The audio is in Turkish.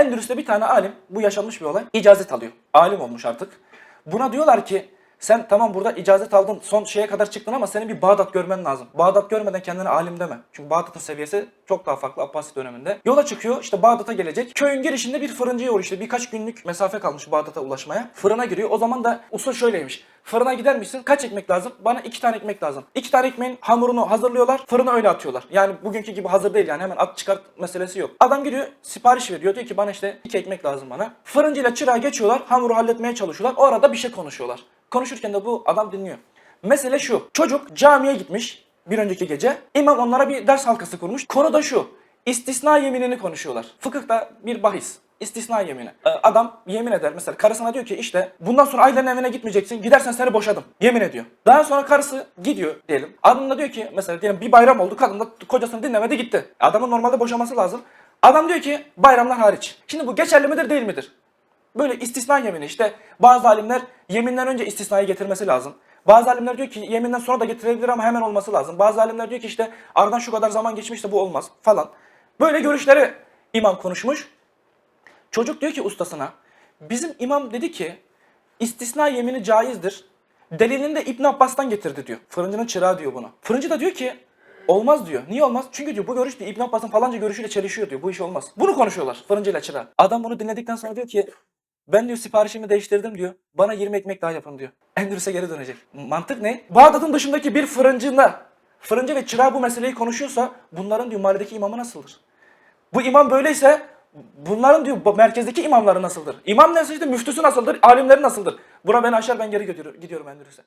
Endülüs'te bir tane alim, bu yaşanmış bir olay, icazet alıyor. Alim olmuş artık. Buna diyorlar ki sen tamam burada icazet aldın son şeye kadar çıktın ama senin bir Bağdat görmen lazım. Bağdat görmeden kendine alim deme. Çünkü Bağdat'ın seviyesi çok daha farklı Abbasi döneminde. Yola çıkıyor işte Bağdat'a gelecek. Köyün girişinde bir fırıncıya uğruyor işte birkaç günlük mesafe kalmış Bağdat'a ulaşmaya. Fırına giriyor. O zaman da usul şöyleymiş. Fırına gider misin? Kaç ekmek lazım? Bana iki tane ekmek lazım. İki tane ekmeğin hamurunu hazırlıyorlar. Fırına öyle atıyorlar. Yani bugünkü gibi hazır değil yani hemen at çıkart meselesi yok. Adam gidiyor sipariş veriyor. Diyor ki bana işte iki ekmek lazım bana. Fırıncıyla çırağı geçiyorlar. Hamuru halletmeye çalışıyorlar. O arada bir şey konuşuyorlar. Konuşurken de bu adam dinliyor. Mesele şu. Çocuk camiye gitmiş bir önceki gece. İmam onlara bir ders halkası kurmuş. Konu da şu. İstisna yeminini konuşuyorlar. Fıkıhta bir bahis. İstisna yemini. Ee, Adam yemin eder mesela karısına diyor ki işte bundan sonra ailenin evine gitmeyeceksin. Gidersen seni boşadım. Yemin ediyor. Daha sonra karısı gidiyor diyelim. Adam da diyor ki mesela diyelim bir bayram oldu. Kadın da kocasını dinlemedi gitti. Adamın normalde boşaması lazım. Adam diyor ki bayramlar hariç. Şimdi bu geçerli midir değil midir? Böyle istisna yemini işte bazı alimler yeminden önce istisnayı getirmesi lazım. Bazı alimler diyor ki yeminden sonra da getirebilir ama hemen olması lazım. Bazı alimler diyor ki işte aradan şu kadar zaman geçmiş de bu olmaz falan. Böyle görüşleri imam konuşmuş. Çocuk diyor ki ustasına bizim imam dedi ki istisna yemini caizdir. Delilini de İbn Abbas'tan getirdi diyor. Fırıncının çırağı diyor bunu. Fırıncı da diyor ki olmaz diyor. Niye olmaz? Çünkü diyor bu görüş diyor İbn Abbas'ın falanca görüşüyle çelişiyor diyor. Bu iş olmaz. Bunu konuşuyorlar fırıncıyla çırağı. Adam bunu dinledikten sonra diyor ki ben diyor siparişimi değiştirdim diyor. Bana 20 ekmek daha yapın diyor. Endülüs'e geri dönecek. Mantık ne? Bağdat'ın dışındaki bir fırıncında fırıncı ve çırağı bu meseleyi konuşuyorsa bunların diyor mahalledeki imamı nasıldır? Bu imam böyleyse bunların diyor merkezdeki imamları nasıldır? İmam nasıl işte müftüsü nasıldır? Alimleri nasıldır? Buna beni aşar ben geri gidiyorum Endülüs'e.